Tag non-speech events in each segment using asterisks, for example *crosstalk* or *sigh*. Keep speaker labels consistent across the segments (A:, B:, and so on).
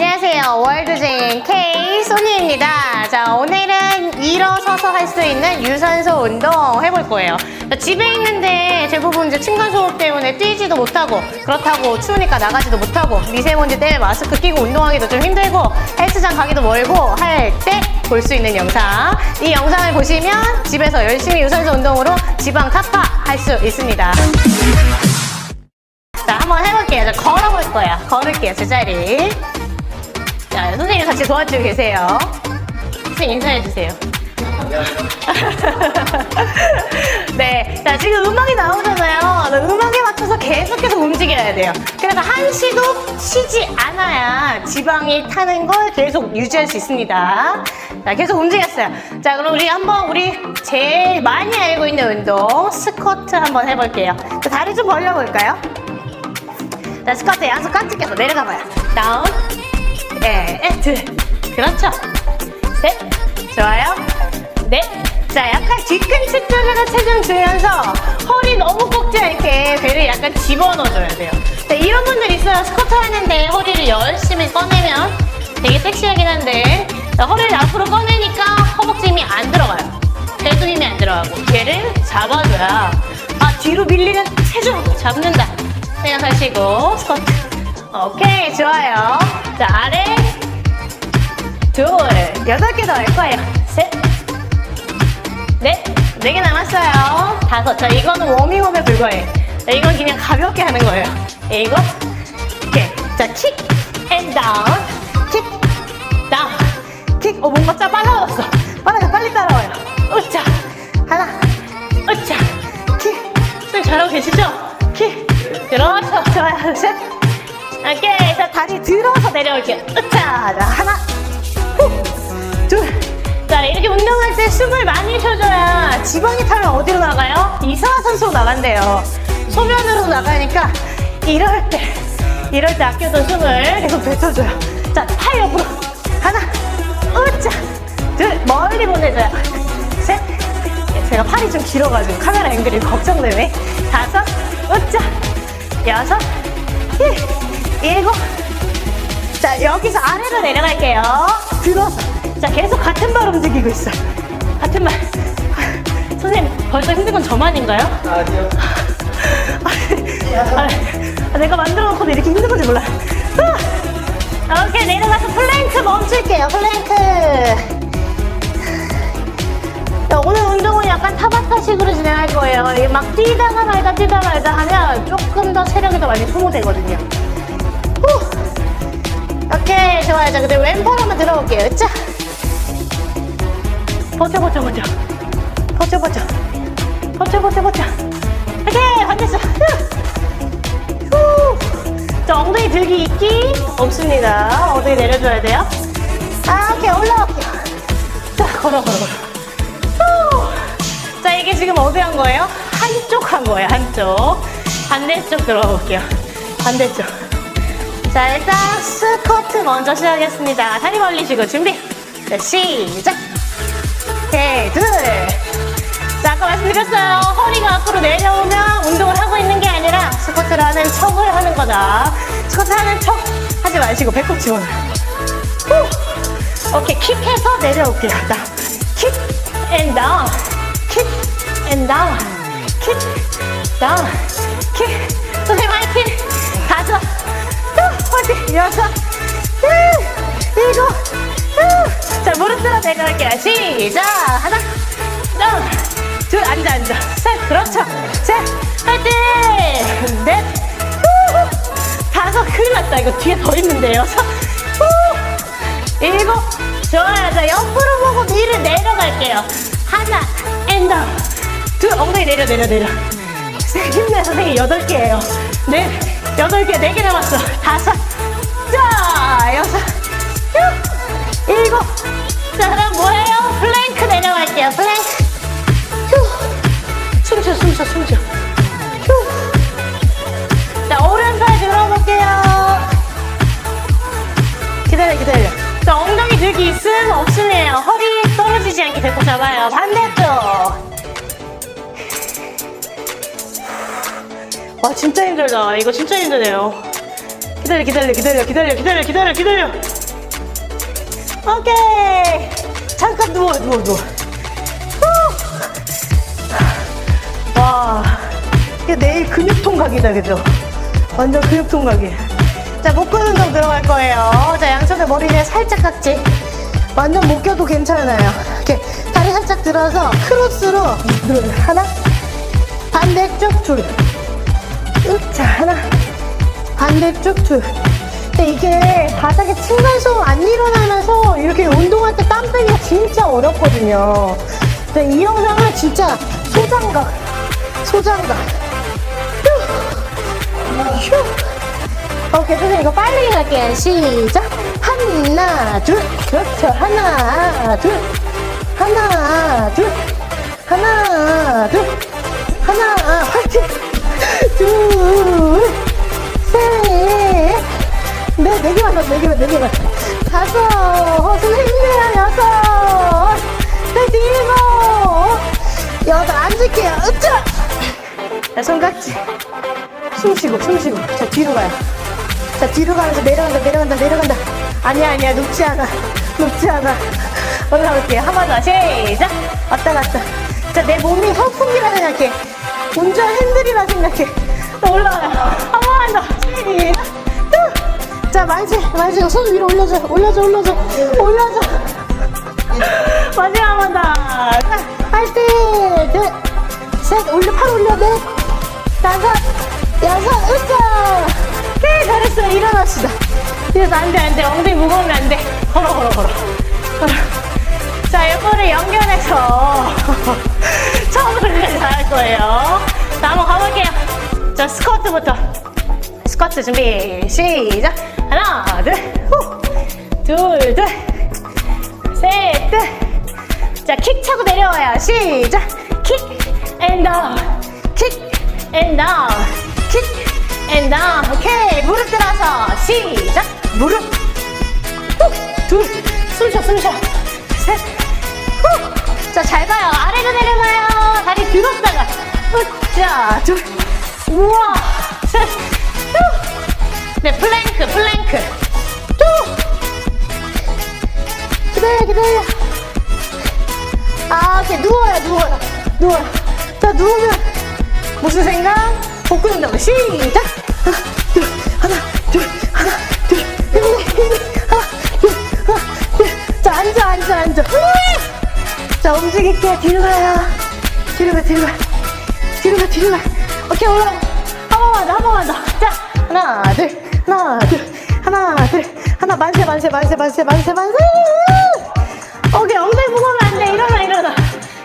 A: 안녕하세요. 월드진 K 소니입니다. 자, 오늘은 일어서서 할 수 있는 유산소 운동 해볼 거예요. 자, 집에 있는데 대부분 이제 층간소음 때문에 뛰지도 못하고 그렇다고 추우니까 나가지도 못하고 미세먼지 때문에 마스크 끼고 운동하기도 좀 힘들고 헬스장 가기도 멀고 할 때 볼 수 있는 영상. 이 영상을 보시면 집에서 열심히 유산소 운동으로 지방 타파 할 수 있습니다. 자, 한번 해볼게요. 자, 걸어볼 거야. 걸을게요, 제자리. 자, 선생님 같이 도와주고 계세요. 선생님 인사해주세요. *laughs* 네. 자, 지금 음악이 나오잖아요. 네, 음악에 맞춰서 계속해서 움직여야 돼요. 그래서 한시도 쉬지 않아야 지방이 타는 걸 계속 유지할 수 있습니다. 자, 계속 움직였어요. 자, 그럼 우리 한번 우리 제일 많이 알고 있는 운동, 스쿼트 한번 해볼게요. 자, 다리 좀 벌려볼까요? 자, 스쿼트 양손 깍지 껴서 내려가 봐요. 다운. 네, 둘. 그렇죠. 셋. 좋아요. 넷. 자, 약간 뒤꿈치 쪽에다 체중 주면서 허리 너무 꺾지 않게 배를 약간 집어넣어줘야 돼요. 자, 이런 분들 있어요. 스쿼트 하는데 허리를 열심히 꺼내면 되게 섹시하긴 한데 자, 허리를 앞으로 꺼내니까 허벅지 힘이 안 들어가요. 배도 힘이 안 들어가고 얘를 잡아줘야 아 뒤로 밀리는 체중 잡는다 생각하시고 스쿼트 오케이 좋아요. 자 아래 둘 여덟 개 더 할 거예요. 셋 넷 네 개 남았어요. 다섯. 자 이거는 워밍업에 불과해. 자, 이건 그냥 가볍게 하는 거예요. 이거 오케이 자 킥 앤 다운 킥 다운 킥. 어 뭔가 짜 빨라졌어. 빨라져 빨리 따라와요. 으짜 하나. 으짜 킥. 선생님 잘하고 계시죠? 킥. 그렇죠. 좋아요. 셋 오케이 자 다리 들어서 내려올게요. 자 하나 후 둘 자 이렇게 운동할 때 숨을 많이 쉬어줘야 지방이 타면 어디로 나가요? 이산화탄소로 나간대요. 소변으로 나가니까 이럴 때 이럴 때 아껴둔 숨을 계속 뱉어줘요. 자 팔 옆으로. 하나 으짜 둘 멀리 보내줘요. 셋. 제가 팔이 좀 길어가지고 카메라 앵글이 걱정되네. 다섯 으짜 여섯 일, 일곱 자 여기서 아래로 내려갈게요 들어서 자 계속 같은 발 움직이고 있어 같은 발 *laughs* 선생님 벌써 힘든 건 저만인가요?
B: 아니요.
A: 아, 내가 만들어 놓고도 이렇게 힘든 건지 몰라. 아, 오케이, 내려가서 플랭크 멈출게요, 플랭크. 자, 오늘 운동은 약간 타바타식으로 진행할 거예요. 이게 막 뛰다가 말다 뛰다가 말다 하면 조금 더 체력이 더 많이 소모되거든요. 후. 오케이, 좋아요. 자, 근데 왼팔 한번 들어볼게요. 자. 버텨, 버텨, 버텨. 버텨, 버텨. 버텨, 버텨, 버텨. 오케이, 반대쪽. 자, 엉덩이 들기 있기 없습니다. 엉덩이 내려줘야 돼요. 아, 오케이, 올라갈게요. 자, 걸어, 걸어, 걸어. 후. 자, 이게 지금 어디 한 거예요? 한쪽 한 거예요, 한쪽. 반대쪽 들어볼게요. 반대쪽. 자, 일단 스쿼트 먼저 시작하겠습니다. 다리 벌리시고 준비. 자, 시작. 오케이, 둘. 자, 아까 말씀드렸어요. 허리가 앞으로 내려오면 운동을 하고 있는 게 아니라 스쿼트를 하는 척을 하는 거다. 스쿼트 하는 척 하지 마시고 배꼽 집어넣어요. 후. 오케이, 킥해서 내려올게요. 나 킥, 앤 다운. 킥, 앤 다운. 킥, 다운. 킥. 선생님 화이팅. 다섯. 후, 화이팅. 여섯. 후, 일곱. 후. 자, 무릎 들어 내려갈게요. 시작. 하나. 둘, 둘, 앉아, 앉아. 셋, 그렇죠. 셋, 화이팅! 넷, 후, 다섯, 큰일 났다. 이거 뒤에 더 있는데. 여섯, 후, 일곱, 좋아요. 자, 옆으로 보고 위를 내려갈게요. 하나, 앤 다운. 둘, 엉덩이 내려, 내려, 내려. 셋, 힘내, 선생님. 여덟 개예요. 넷, 여덟 개, 네 개 남았어. 다섯, 자, 여섯, 육, 일곱. 자, 그럼 뭐예요? 플랭크 내려갈게요. 플랭크. 휴. 숨 쉬어, 숨 쉬어, 숨 쉬어. 휴. 자, 오른팔 들어볼게요. 기다려, 기다려. 자, 엉덩이 들기 있음, 없음이에요. 허리 떨어지지 않게 배꼽 잡아요. 반대쪽. 와, 진짜 힘들다. 이거 진짜 힘드네요. 기다려 기다려 기다려 기다려 기다려 기다려 기다려. 오케이. 잠깐 누워 누워 누워. 후. 와. 이게 내일 근육통 각이다 그죠? 완전 근육통 각이. 자 목근 운동 들어갈 거예요. 자 양손에 머리를 살짝 깍지. 완전 못 껴도 괜찮아요. 이렇게 다리 살짝 들어서 크로스로 둘 하나? 반대쪽 둘 으차 하나. 반대쪽 둘. 근데 이게 바닥에 층간소음 안 일어나면서 이렇게 운동할 때 땀 빼기가 진짜 어렵거든요. 근데 이 영상은 진짜 소장각. 소장각. 휴. 휴. 오케이 선생님 이거 빨리 갈게요. 시작. 하나 둘. 그렇죠. 하나 둘. 하나 둘. 하나 둘. 하나 화이팅 둘셋네 네 개만 더, 네 개만, 네 개만. 다섯, 어, 선생님이야, 여섯, 넷, 일곱, 여덟, 앉을게요. 으쌰! 자, 손깍지. 숨 쉬고, 숨 쉬고. 자, 뒤로 가요. 자, 뒤로 가면서 내려간다, 내려간다, 내려간다. 아니야, 아니야, 눕지 않아. 눕지 않아. 올라올게요. 한 번 더. 시작! 왔다 갔다. 자, 내 몸이 선풍기라 생각해. 운전 핸들이라 생각해. 또 올라가요. 한 번만 더. 시작! 또! 자, 만세, 만세. 손 위로 올려줘, 올려줘, 올려줘, 올려줘. 마지막 한 번 더. 자, 화이팅! 둘, 셋, 올려, 팔 올려, 넷, 다섯, 여섯, 일곱. 네, 잘했어요. 일어납시다. 그래서 안 돼, 안 돼. 엉덩이 무거우면 안 돼. 걸어, 걸어, 걸어. 걸어. 자, 이거를 연결해서 처음부터 끝까지 다할 거예요. 자, 한번 가볼게요. 자, 스쿼트부터. 스쿼트 준비, 시작. 하나, 둘, 후. 둘, 둘. 셋, 둘. 자, 킥 차고 내려와요. 시작. 킥, 앤 다운. 킥, 앤 다운. 킥, 앤 다운. 오케이. 무릎 들어서. 시작. 무릎. 후. 둘. 숨 쉬어, 숨 쉬어. 들었다가. 자, 둘. 우와. 셋. 후. 네, 플랭크, 플랭크. 또. 기다려, 기다려. 아, 오케이. 누워요, 누워요. 누워요. 자, 누우면 무슨 생각? 복근 운동 시작! 하나, 둘, 하나, 둘, 하나, 둘, 힘내, 힘내. 하나, 둘, 하나, 둘. 자, 앉아, 앉아, 앉아. 자, 움직일게. 뒤로 가요. 뒤로 가, 뒤로 가. 뒤로 가, 뒤로 가. 오케이, 올라가. 한 번만 더, 한 번만 더. 자, 하나, 둘, 하나, 둘, 하나, 둘, 하나, 만세, 만세, 만세, 만세, 만세, 만세. 오케이, 엉덩이 무거우면 안 돼. 일어나, 일어나.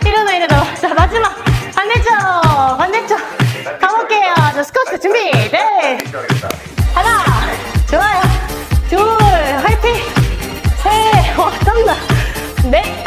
A: 일어나, 일어나. 자, 마지막. 반대쪽, 반대쪽. 가볼게요. 자, 스쿼트 준비. 네. 하나, 좋아요. 둘, 화이팅. 셋, 와, 땀나. 넷,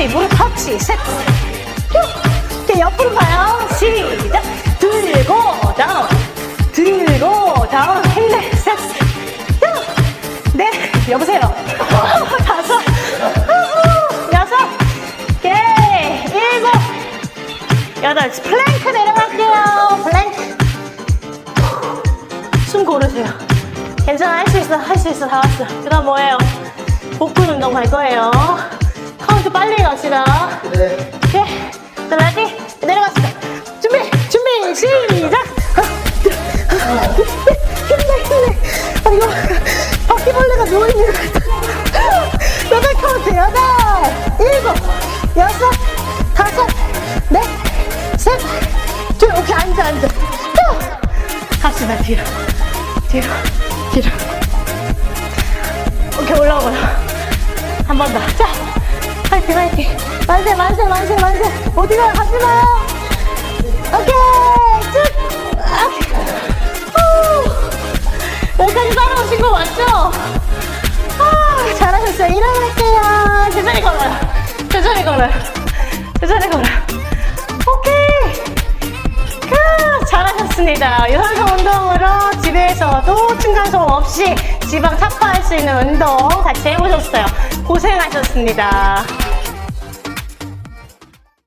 A: 터치. 무릎 터치. 셋, 후. 이렇게 옆으로 가요. 시작. 들고, 다운. 들고, 다운. 힘내. 셋, 후. 넷. 여보세요. *laughs* 다섯, 후. 여섯, 개, 일곱, 여덟. 플랭크 내려갈게요. 플랭크. 숨 고르세요. 괜찮아, 할 수 있어, 할 수 있어, 다 왔어. 그 다음 뭐예요? 복근 운동 갈 거예요. 카운트 빨리 갑시다.
B: 네.
A: 오케이. 자, 레디? 내려갔습니다. 준비, 준비, 시작! 힘내, 힘내. 아, 이거, 바퀴벌레가 누워 있는 것 같아. 여덟 카운트, 여덟, 일곱, 여섯, 다섯, 넷, 셋, 둘, 오케이, 앉아, 앉아. 후. 갑시다, 뒤로. 뒤로, 뒤로. 오케이, 올라오고요. 한 번 더. 자, 화이팅, 화이팅. 만세, 만세, 만세, 만세. 어디가 가지 마요. 오케이, 쭉. 후. 여기까지 따라오신 거 맞죠? 아, 잘하셨어요. 일어날게요. 제자리 걸어요. 제자리 걸어요. 제자리 걸어요. 오케이. 굿. 좋습니다. 유산소 운동으로 집에서도 층간소음 없이 지방 삭발할 수 있는 운동 같이 해보셨어요. 고생하셨습니다.